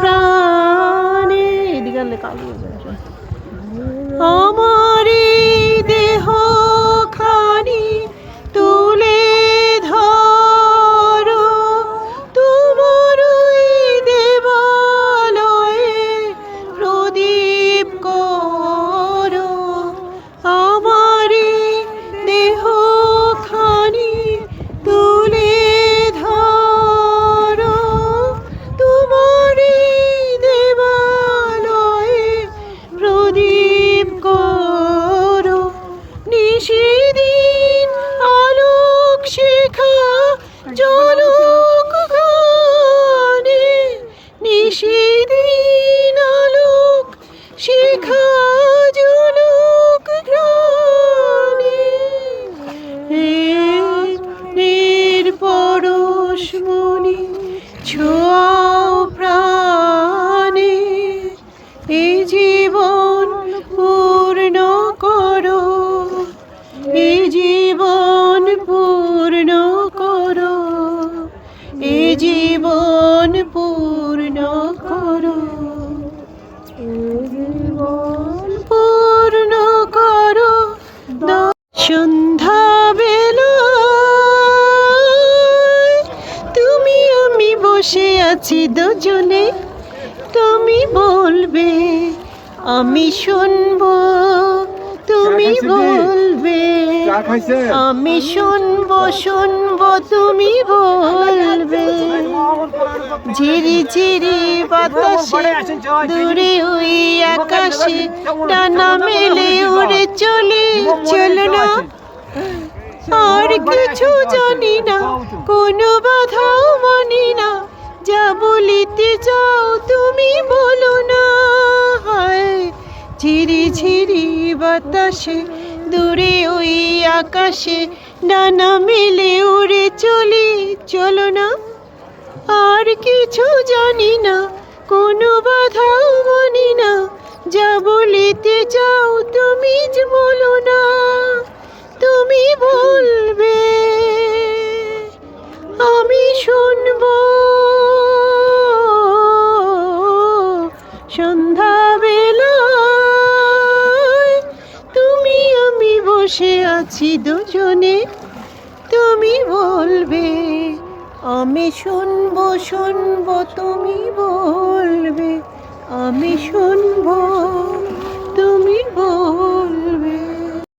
প্রাণে। এদিকে লেখা জলক গানে নিষেদিন আলোক শিখা জলক গানে নির্পরশ মনি ছোঁয়াও প্রাণে। এই জীবন পূর্ণ জীবন পূর্ণ করো। জীবন পূর্ণ করো। সন্ধ্যা তুমি আমি বসে আছি দুজনে। তুমি বলবে আমি শুনব। তুমি বলবে আমি শুনব শুনব, তুমি বলবে। ঝিরি ঝিরি বাতাসে দূরে ওই আকাশে টানা মেলে উড়ে চলে, চলো না। আর কিছু জানি না, কোনো বাধাও মানি না। যা বলিতে চাও তুমি বলো না। হায় ঝিরি ঝিরি বাতাসে দূরে ওই আকাশে ডানা মেলে উড়ে চলে, চলো না। আর কিছু জানি না, কোনো বাধাও মানি না, যা বলিতে চাও তুমি বলো না। তুমি বলবে বসে আছি দুজনে। তুমি বলবে আমি শুনব শুনব তুমি বলবে আমি শুনব।